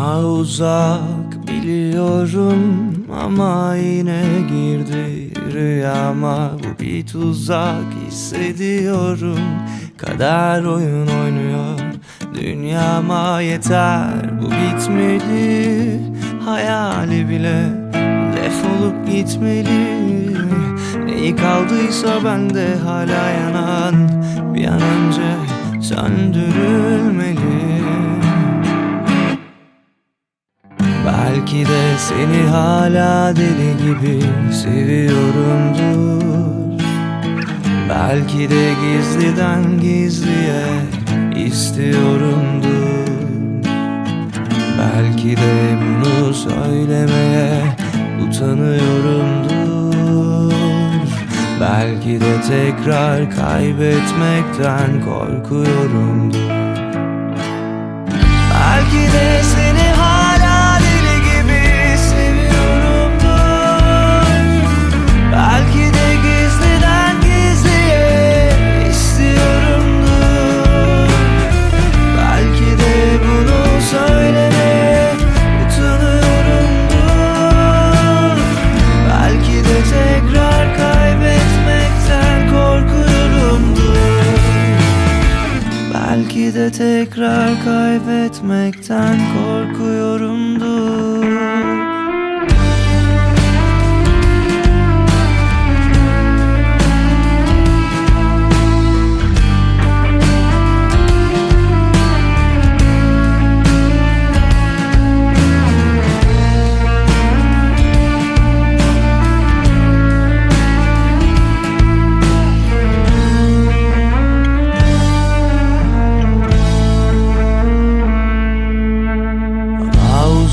Daha uzak biliyorum ama yine girdi rüyama. Bu bir tuzak hissediyorum. Kader oyun oynuyor. Dünyama yeter. Bu bitmeli hayali bile defolup gitmeli Neyi kaldıysa bende hala yanan. Bir an önce söndürülmeli Belki de seni hala deli gibi seviyorumdur. Belki de gizliden gizliye istiyorumdur. Belki de bunu söylemeye utanıyorumdur. Belki de tekrar kaybetmekten korkuyorumdur. Belki de seni Belki de tekrar kaybetmekten korkuyorumdur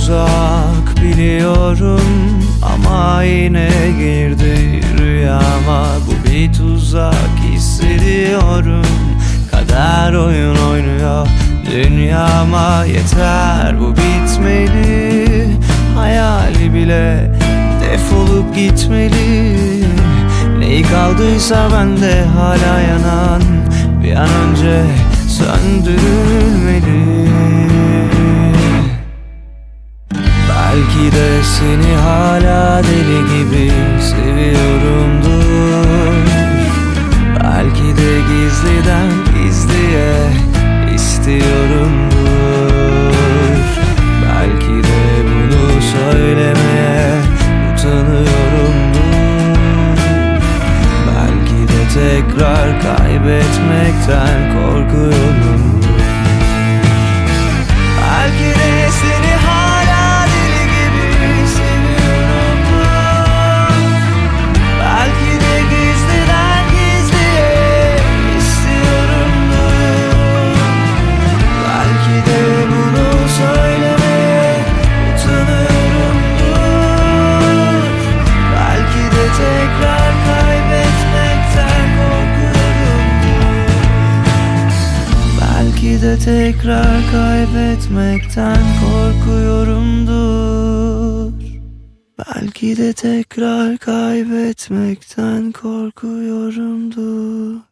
uzak biliyorum ama yine girdi rüyama. Bu bir tuzak hissediyorum. Kader oyun oynuyor. Dünyama yeter. Bu bitmeli. Hayali bile defolup gitmeli. Neyi kaldıysa bende hala yanan Bir an önce söndürülmeli Belki de seni hala deli gibi seviyorumdur Belki de gizliden gizliye istiyorumdur Belki de bunu söylemeye utanıyorumdur Belki de tekrar kaybetmekten korkuyorumdur Belki de seni de tekrar kaybetmekten korkuyorumdur. Belki de tekrar kaybetmekten korkuyorumdur